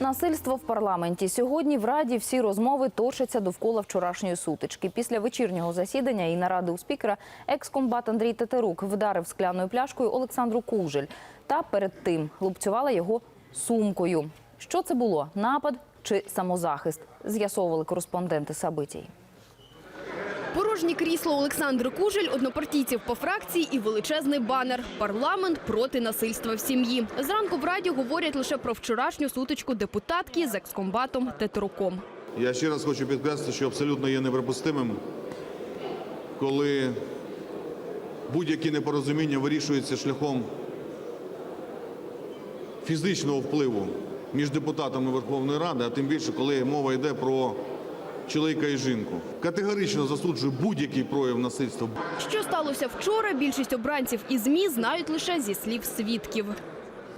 Насильство в парламенті сьогодні в раді всі розмови точаться довкола вчорашньої сутички. Після вечірнього засідання і наради у спікера екскомбат Андрій Тетерук вдарив скляною пляшкою Олександру Кужель та перед тим лупцювала його сумкою. Що це було? Напад чи самозахист? З'ясовували кореспонденти Сабитій. Порожнє крісло Олександри Кужель, однопартійців по фракції і величезний банер «Парламент проти насильства в сім'ї». Зранку в Раді говорять лише про вчорашню сутичку депутатки з екскомбатом Тетеруком. Я ще раз хочу підкреслити, що абсолютно є неприпустимим, коли будь-які непорозуміння вирішуються шляхом фізичного впливу між депутатами Верховної Ради, а тим більше, коли мова йде про чоловіка і жінку. Категорично засуджую будь-який прояв насильства. Що сталося вчора, більшість обранців і ЗМІ знають лише зі слів свідків.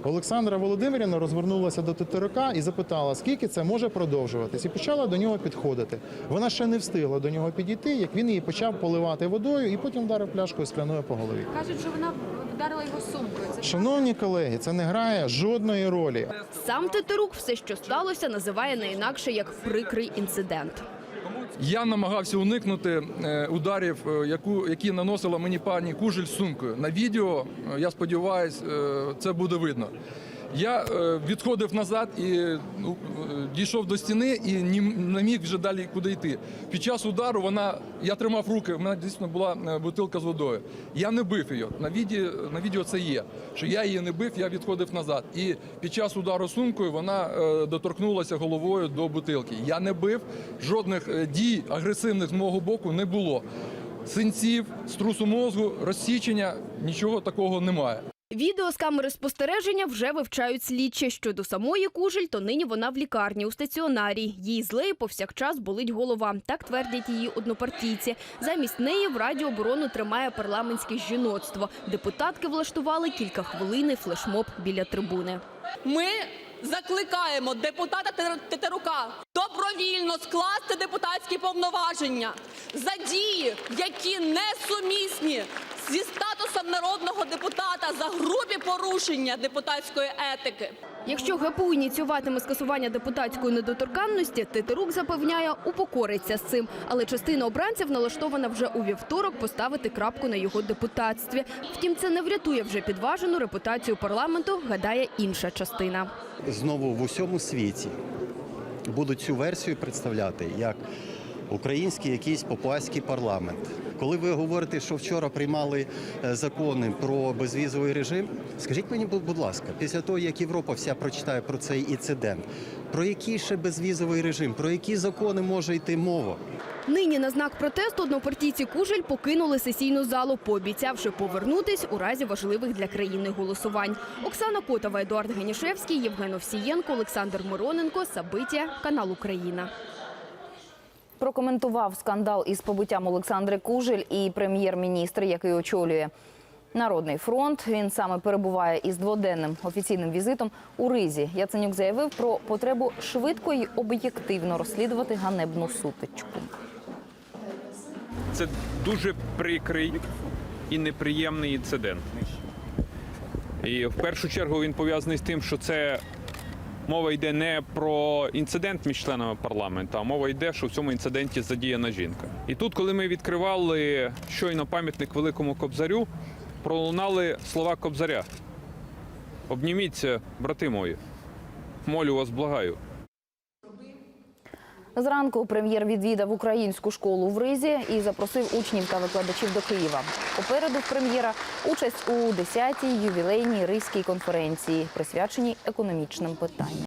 Олександра Володимирівна розвернулася до Тетерука і запитала, скільки це може продовжуватись, і почала до нього підходити. Вона ще не встигла до нього підійти, як він її почав поливати водою і потім вдарив пляшкою скляною по голові. Кажуть, що вона вдарила його сумкою. Це Шановні колеги, це не грає жодної ролі. Сам Тетерук все, що сталося, називає не інакше як прикрий інцидент. Я намагався уникнути е, ударів, е, які наносила мені пані Кужель сумкою. На відео, е, я сподіваюся, це буде видно. Я е, відходив назад і ну, е, дійшов до стіни і не міг вже далі куди йти. Під час удару вона, я тримав руки, в мене дійсно була е, бутилка з водою. Я не бив її. На відео, на відео це є. Що я її не бив, я відходив назад. І під час удару сумкою вона доторкнулася головою до бутилки. Я не бив, жодних дій агресивних з мого боку не було. Синців, струсу мозку, розсічення, нічого такого немає. Відео з камери спостереження вже вивчають слідчі. Щодо самої Кужель, то нині вона в лікарні у стаціонарі. Їй зле і повсякчас болить голова. Так твердять її однопартійці. Замість неї в Раді оборону тримає парламентське жіноцтво. Депутатки влаштували кілька хвилин флешмоб біля трибуни. Ми закликаємо депутата Тер- Тетерука добровільно скласти депутатські повноваження за дії, які несумісні зі статусом народного депутата за грубі порушення депутатської етики. Якщо ГПУ ініціюватиме скасування депутатської недоторканності, Тетерук запевняє, упокориться з цим. Але частина обранців налаштована вже у вівторок поставити крапку на його депутатстві. Втім, це не врятує вже підважену репутацію парламенту, гадає інша частина. знову в усьому світі будуть цю версію представляти як український якийсь попуаський парламент. Коли ви говорите, що вчора приймали е, закони про безвізовий режим, скажіть мені, будь ласка, після того як Європа вся прочитає про цей інцидент, про який ще безвізовий режим, про які закони може йти мова? Нині на знак протесту однопартійці Кужель покинули сесійну залу, пообіцявши повернутись у разі важливих для країни голосувань. Оксана Котова, Едуард Генішевський, Євген Овсієнко, Олександр Мироненко, Сабиття, канал Україна. Прокоментував скандал із побиттям Олександри Кужель і прем'єр-міністр, який очолює Народний фронт. Він саме перебуває із дводенним офіційним візитом у Ризі. Яценюк заявив про потребу швидко і об'єктивно розслідувати ганебну сутичку. Це дуже прикрий і неприємний інцидент. І в першу чергу він пов'язаний з тим, що це мова йде не про інцидент між членами парламенту, а мова йде, що в цьому інциденті задіяна жінка. І тут, коли ми відкривали щойно пам'ятник великому кобзарю, пролунали слова кобзаря. Обніміться, брати мої. Молю вас, благаю. Зранку прем'єр відвідав українську школу в Ризі і запросив учнів та викладачів до Києва. Попереду прем'єра участь у 10-й ювілейній ризькій конференції, присвяченій економічним питанням.